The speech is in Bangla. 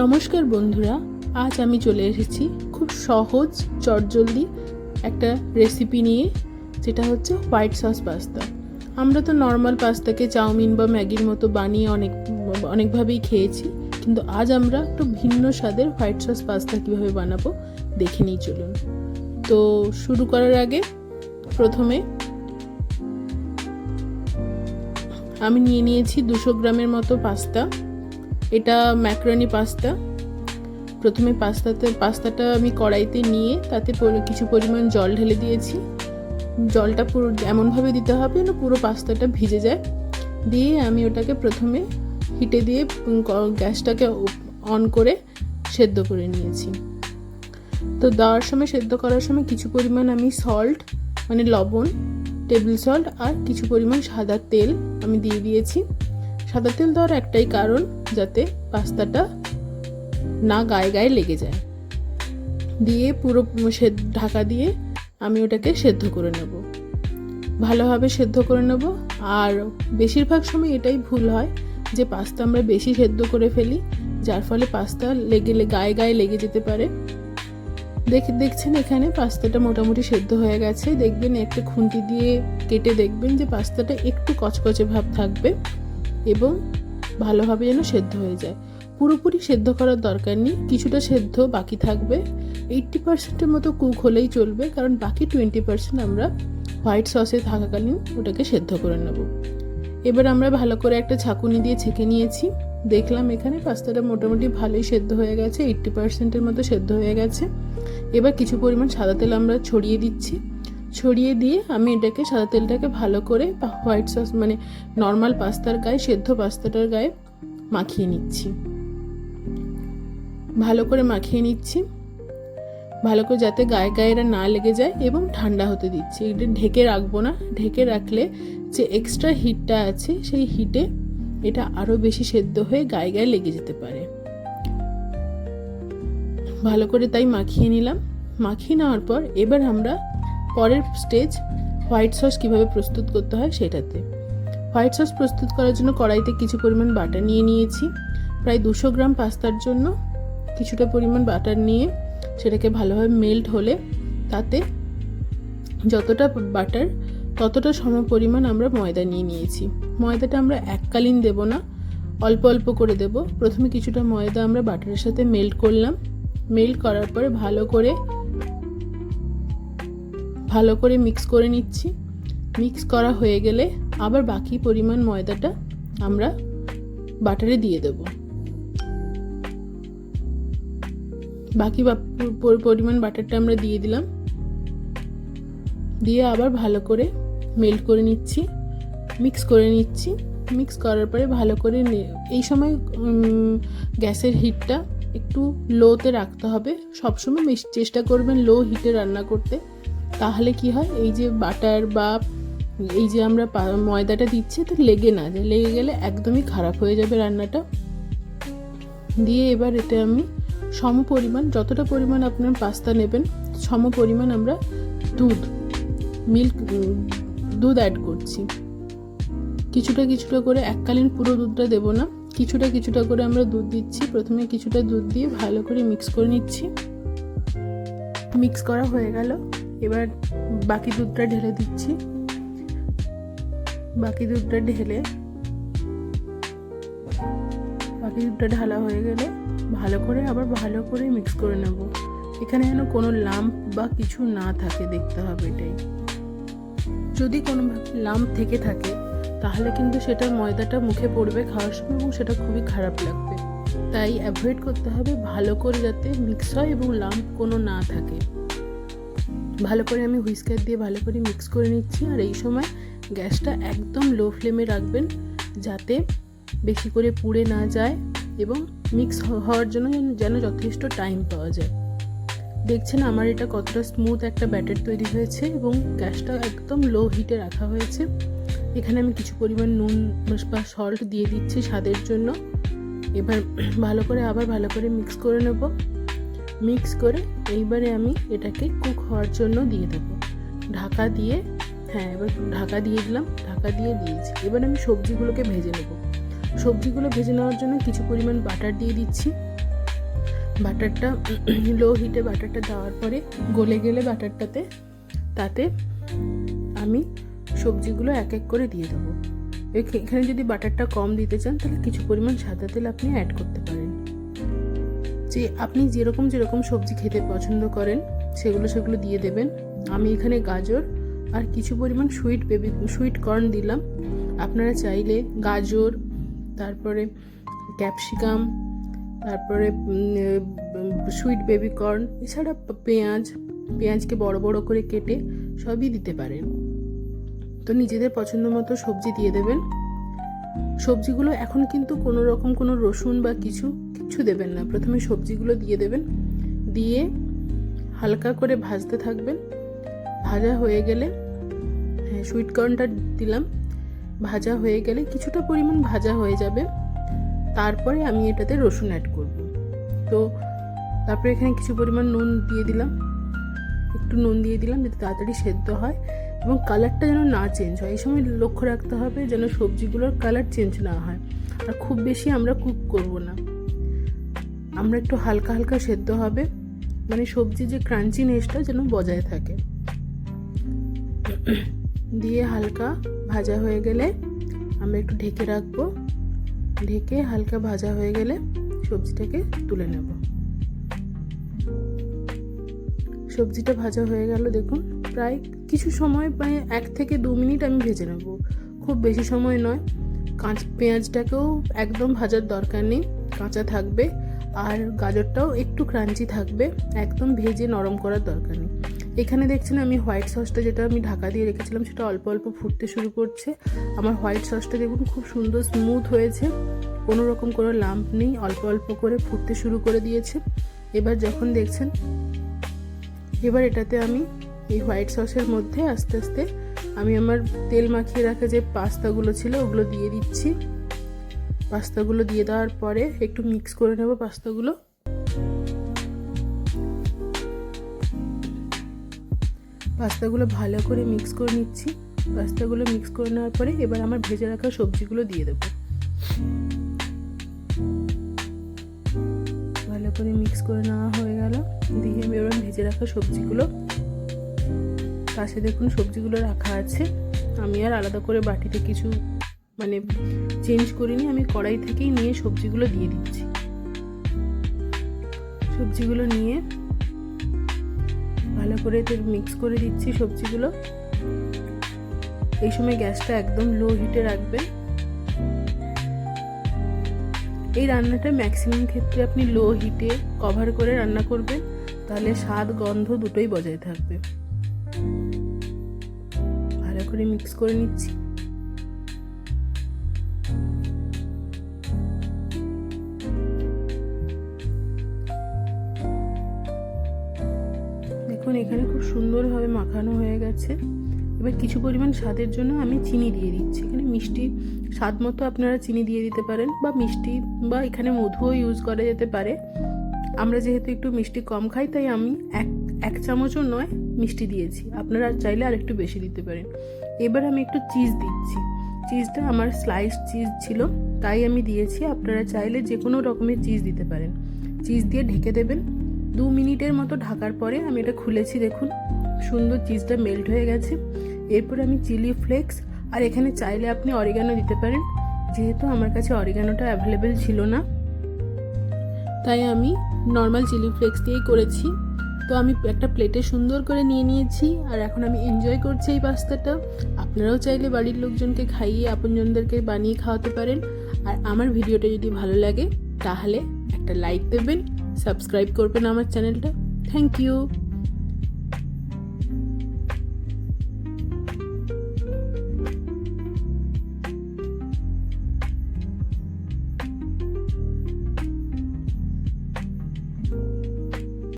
নমস্কার বন্ধুরা, আজ আমি চলে এসেছি খুব সহজ, চটজলদি একটা রেসিপি নিয়ে, যেটা হচ্ছে হোয়াইট সস পাস্তা আমরা তো নর্মাল পাস্তাকে চাউমিন বা ম্যাগির মতো বানিয়ে অনেক, অনেকভাবেই খেয়েছি, কিন্তু আজ আমরা একটু ভিন্ন স্বাদের হোয়াইট সস পাস্তা কীভাবে বানাবো, দেখে নিই চলুন। তো শুরু করার আগে প্রথমে আমি নিয়ে নিয়েছি দুশো গ্রামের মতো পাস্তা এটা ম্যাকরনি পাস্তা প্রথমে পাস্তাতে পাস্তাটা আমি কড়াইতে নিয়ে তাতে কিছু পরিমাণ জল ঢেলে দিয়েছি। জলটা পুরো এমনভাবে দিতে হবে যেন পুরো পাস্তাটা ভিজে যায়। দিয়ে আমি ওটাকে প্রথমে হিটে দিয়ে গ্যাসটাকে অন করে সেদ্ধ করে নিয়েছি। তো দেওয়ার সময়, সেদ্ধ করার সময় কিছু পরিমাণ আমি সল্ট মানে লবণ টেবিল সল্ট আর কিছু পরিমাণ সাদা তেল আমি দিয়ে দিয়েছি। সাদা তেল দেওয়ার একটাই কারণ যাতে পাস্তাটা না গায়ে গায়ে লেগে যায়। দিয়ে পুরো ঢাকা দিয়ে আমি ওটাকে সেদ্ধ করে নেব। ভালোভাবে সেদ্ধ করে নেব। আর বেশিরভাগ সময় এটাই ভুল হয় যে পাস্তা আমরা বেশি সেদ্ধ করে ফেলি, যার ফলে পাস্তা লেগেলে গায়ে গায়ে লেগে যেতে পারে। দেখ, দেখছেন এখানে পাস্তাটা মোটামুটি সেদ্ধ হয়ে গেছে। দেখবেন একটা খুন্তি দিয়ে কেটে দেখবেন যে পাস্তাটা একটু কচকচে ভাব থাকবে। এবং ভালোভাবে যেন সেদ্ধ হয়ে যায়। পুরোপুরি সেদ্ধ করার দরকার নেই, কিছুটা সেদ্ধ বাকি থাকবে। এইট্টি পার্সেন্টের মতো কুক হলেই চলবে, কারণ বাকি টোয়েন্টি পার্সেন্ট আমরা হোয়াইট সসে থাকাকালীন ওটাকে সেদ্ধ করে নেব। এবার আমরা ভালো করে একটা ছাকুনি দিয়ে ছেঁকে নিয়েছি। দেখলাম এখানে পাস্তাটা মোটামুটি ভালোই সেদ্ধ হয়ে গেছে, এইট্টি পার্সেন্টের মতো সেদ্ধ হয়ে গেছে। এবার কিছু পরিমাণ সাদা তেল আমরা ছড়িয়ে দিচ্ছি। ছড়িয়ে দিয়ে আমি এটাকে সাদা তেলটাকে ভালো করে হোয়াইট সস মানে নর্মাল পাস্তার গায়ে, সেদ্ধ পাস্তাটার গায়ে মাখিয়ে নিচ্ছি। ভালো করে মাখিয়ে নিচ্ছি। ভালো করে যাতে গায়ে গায়ে এরা না লেগে যায় এবং ঠান্ডা হতে দিচ্ছি। এটা ঢেকে রাখব না। ঢেকে রাখলে যে এক্সট্রা হিটটা আছে, সেই হিটে এটা আরও বেশি সেদ্ধ হয়ে গায়ে গায়ে লেগে যেতে পারে। ভালো করে তাই মাখিয়ে নিলাম। মাখিয়ে নেওয়ার পর এবার আমরা পরের স্টেজ হোয়াইট সস কীভাবে প্রস্তুত করতে হয় সেটাতে। হোয়াইট সস প্রস্তুত করার জন্য কড়াইতে কিছু পরিমাণ বাটার নিয়ে নিয়েছি। প্রায় দুশো গ্রাম পাস্তার জন্য কিছুটা পরিমাণ বাটার নিয়ে সেটাকে ভালোভাবে মেল্ট হলে তাতে যতটা বাটার ততটা সম পরিমাণ আমরা ময়দা নিয়ে নিয়েছি। ময়দাটা আমরা এককালীন দেব না, অল্প অল্প করে দেব। প্রথমে কিছুটা ময়দা আমরা বাটারের সাথে মেল্ট করলাম। মেল্ট করার পরে ভালো করে ভালো করে মিক্স করে নিচ্ছি। মিক্স করা হয়ে গেলে আবার বাকি পরিমাণ ময়দাটা আমরা বাটারে দিয়ে দেব। বাকি পরিমাণ বাটারটা আমরা দিয়ে দিলাম। দিয়ে আবার ভালো করে মেল্ট করে নিচ্ছি। মিক্স করে নিচ্ছি। মিক্স করার পরে ভালো করে এই সময় গ্যাসের হিটটা একটু লোতে রাখতে হবে। সবসময় চেষ্টা করবেন লো হিটে রান্না করতে। তাহলে কি হয়? এই যে বাটার বা এই যে আমরা ময়দাটা দিচ্ছি, তো লেগে না যায়। লেগে গেলে একদমই খারাপ হয়ে যাবে রান্নাটা। দিয়ে এবার এটা আমি সম পরিমাণ, যতটা পরিমাণ আপনার পাস্তা নেবেন, সম পরিমাণ আমরা দুধ, মিল্ক দুধ অ্যাড করছি। কিছুটা কিছুটা করে, এককালীন পুরো দুধটা দেবো না। কিছুটা কিছুটা করে আমরা দুধ দিচ্ছি। প্রথমে কিছুটা দুধ দিয়ে ভালো করে মিক্স করে নিচ্ছি। মিক্স করা হয়ে গেল। এবার বাকি দুধটা ঢেলে দিচ্ছি। বাকি দুধটা ঢেলে, বাকি দুধটা ঢালা হয়ে গেলে ভালো করে আবার ভালো করে মিক্স করে নেব। এখানে যেন কোনো লাম্প বা কিছু না থাকে, দেখতে হবে এটাই। যদি কোনো লাম্প থেকে থাকে, তাহলে কিন্তু সেটা ময়দাটা মুখে পড়বে খাওয়ার সময় এবং সেটা খুবই খারাপ লাগবে। তাই অ্যাভয়েড করতে হবে ভালো করে যাতে মিক্স হয় এবং লাম্প কোনো না থাকে। ভালো করে আমি হুইস্কার দিয়ে ভালো করে মিক্স করে নিচ্ছি আর এই সময় গ্যাসটা একদম লো ফ্লেমে রাখবেন যাতে বেশি করে পুড়ে না যায় এবং মিক্স হওয়ার জন্য যেন- যথেষ্ট টাইম পাওয়া যায়। দেখছেন আমার এটা কতটা স্মুথ একটা ব্যাটার তৈরি হয়েছে এবং গ্যাসটা একদম লো হিটে রাখা হয়েছে। এখানে আমি কিছু পরিমাণ নুন বা সল্ট দিয়ে দিচ্ছি স্বাদের জন্য। এবার ভালো করে আবার ভালো করে মিক্স করে নেব। মিক্স করে এইবারে আমি এটাকে কুক হওয়ার জন্য দিয়ে দেবো। ঢাকা দিয়ে হ্যাঁ এবার ঢাকা দিয়ে দিলাম, ঢাকা দিয়ে দিয়েছি। এবার আমি সবজিগুলোকে ভেজে নেব। সবজিগুলো ভেজে নেওয়ার জন্য কিছু পরিমাণ বাটার দিয়ে দিচ্ছি। বাটারটা লো হিটে বাটারটা দেওয়ার পরে গলে গেলে বাটারটাতে, তাতে আমি সবজিগুলো এক এক করে দিয়ে দেবো। এখ- এখানে যদি বাটারটা কম দিতে চান, তাহলে কিছু পরিমাণ সাদা তেল আপনি অ্যাড করতে পারেন। যে আপনি যেরকম যেরকম সবজি খেতে পছন্দ করেন, সেগুলো সেগুলো দিয়ে দেবেন। আমি এখানে গাজর আর কিছু পরিমাণ সুইট বেবি সুইট কর্ন দিলাম। আপনারা চাইলে গাজর, তারপরে ক্যাপসিকাম তারপরে সুইট বেবি কর্ন এছাড়া পেঁয়াজ, পেঁয়াজকে বড় বড় করে কেটে সবই দিতে পারেন। তো নিজেদের পছন্দ মতো সবজি দিয়ে দেবেন। সবজিগুলো এখন কিন্তু কোনো রকম কোনো রসুন বা কিছু কিচ্ছু দেবেন না। প্রথমে সবজিগুলো দিয়ে দেবেন। দিয়ে হালকা করে ভাজতে থাকবেন। ভাজা হয়ে গেলে হ্যাঁ সুইট কর্নটা দিলাম। ভাজা হয়ে গেলে কিছুটা পরিমাণ ভাজা হয়ে যাবে। তারপরে আমি এটাতে রসুন অ্যাড করব। তো তারপরে এখানে কিছু পরিমাণ নুন দিয়ে দিলাম। একটু নুন দিয়ে দিলাম যাতে তাড়াতাড়ি সেদ্ধ হয়। এবং কালারটা যেন না চেঞ্জ হয়। এই সময় লক্ষ্য রাখতে হবে যেন সবজিগুলোর কালার চেঞ্জ না হয়। আর খুব বেশি আমরা কুক করব না। আমরা একটু হালকা হালকা সেদ্ধ হবে। মানে সবজির যে ক্রাঞ্চিনেসটা যেন বজায় থাকে। দিয়ে হালকা ভাজা হয়ে গেলে আমরা একটু ঢেকে রাখব। ঢেকে হালকা ভাজা হয়ে গেলে সবজিটাকে তুলে নেব। সবজিটা ভাজা হয়ে গেল, দেখুন। প্রায় কিছু সময়, প্রায় এক থেকে দু মিনিট আমি ভেজে নেব। খুব বেশি সময় নয়। কাঁচ, পেঁয়াজটাকেও একদম ভাজার দরকার নেই। কাঁচা থাকবে। আর গাজরটাও একটু ক্রাঞ্চি থাকবে। একদম ভেজে নরম করার দরকার নেই। এখানে দেখছেন আমি হোয়াইট সসটা যেটা আমি ঢাকা দিয়ে রেখেছিলাম, সেটা অল্প অল্প ফুটতে শুরু করছে। আমার হোয়াইট সসটা দেখুন, খুব সুন্দর স্মুথ হয়েছে। কোনো রকম কোনো লাম্প নেই, অল্প অল্প করে ফুটতে শুরু করে দিয়েছে। এবার যখন দেখছেন এবার এটাতে আমি এই হোয়াইট সসের মধ্যে আস্তে আস্তে আমি আমার তেল মাখিয়ে রাখা যে পাস্তাগুলো ছিল ওগুলো দিয়ে দিচ্ছি। পাস্তাগুলো দিয়ে দেওয়ার পরে একটু মিক্স করে নেব পাস্তাগুলো। পাস্তাগুলো ভালো করে মিক্স করে নিচ্ছি। পাস্তাগুলো মিক্স করে নেওয়ার পরে এবার আমার ভেজে রাখা সবজিগুলো দিয়ে দেবো। করে মিক্স করে নেওয়া হয়ে গেল। দিয়ে আমি এবার ভেজে রাখা সবজিগুলো। পাশে দেখুন সবজিগুলো রাখা আছে। আমি আর আলাদা করে বাটিতে কিছু মানে চেঞ্জ করিনি, আমি কড়াই থেকেই নিয়ে সবজিগুলো দিয়ে দিচ্ছি। সবজিগুলো নিয়ে ভালো করে এতে মিক্স করে দিচ্ছি সবজিগুলো। এই সময় গ্যাসটা একদম লো হিটে রাখবেন। এই রান্নাটা ম্যাক্সিমাম ক্ষেত্রে আপনি লো হিটে কভার করে রান্না করবেন, তাহলে স্বাদ, গন্ধ দুটোই বজায় থাকবে। ভালো করে মিক্স করে নিচ্ছি। দেখুন, এখানে খুব সুন্দরভাবে মাখানো হয়ে গেছে। এবার কিছু পরিমাণ স্বাদের জন্য আমি চিনি দিয়ে দিচ্ছি। এখানে মিষ্টি স্বাদ মতো আপনারা চিনি দিয়ে দিতে পারেন বা মিষ্টি বা এখানে মধুও ইউজ করা যেতে পারে। আমরা যেহেতু একটু মিষ্টি কম খাই, তাই আমি এক এক চামচও নয়, মিষ্টি দিয়েছি। আপনারা চাইলে আর একটু বেশি দিতে পারেন। এবার আমি একটু চিজ দিচ্ছি। চিজটা আমার স্লাইস চিজ ছিল, তাই আমি দিয়েছি। আপনারা চাইলে যে কোনো রকমের চিজ দিতে পারেন। চিজ দিয়ে ঢেকে দেবেন। দু মিনিটের মতো ঢাকার পরে আমি এটা খুলেছি, দেখুন। সুন্দর চিজটা মেল্ট হয়ে গেছে। এরপর আমি চিলি ফ্লেক্স আর এখানে চাইলে আপনি অরিগানো দিতে পারেন। যেহেতু আমার কাছে অরিগানোটা অ্যাভেলেবেল ছিল না, তাই আমি নর্মাল চিলি ফ্লেক্স দিয়েই করেছি। তো আমি একটা প্লেটে সুন্দর করে নিয়ে নিয়েছি, আর এখন আমি এনজয় করছি এই পাস্তাটা। আপনারাও চাইলে বাড়ির লোকজনকে খাইয়ে আপনজনদেরকে বানিয়ে খাওয়াতে পারেন। আর আমার ভিডিওটা যদি ভালো লাগে, তাহলে একটা লাইক দেবেন সাবস্ক্রাইব করবেন আমার চ্যানেলটা থ্যাংক ইউ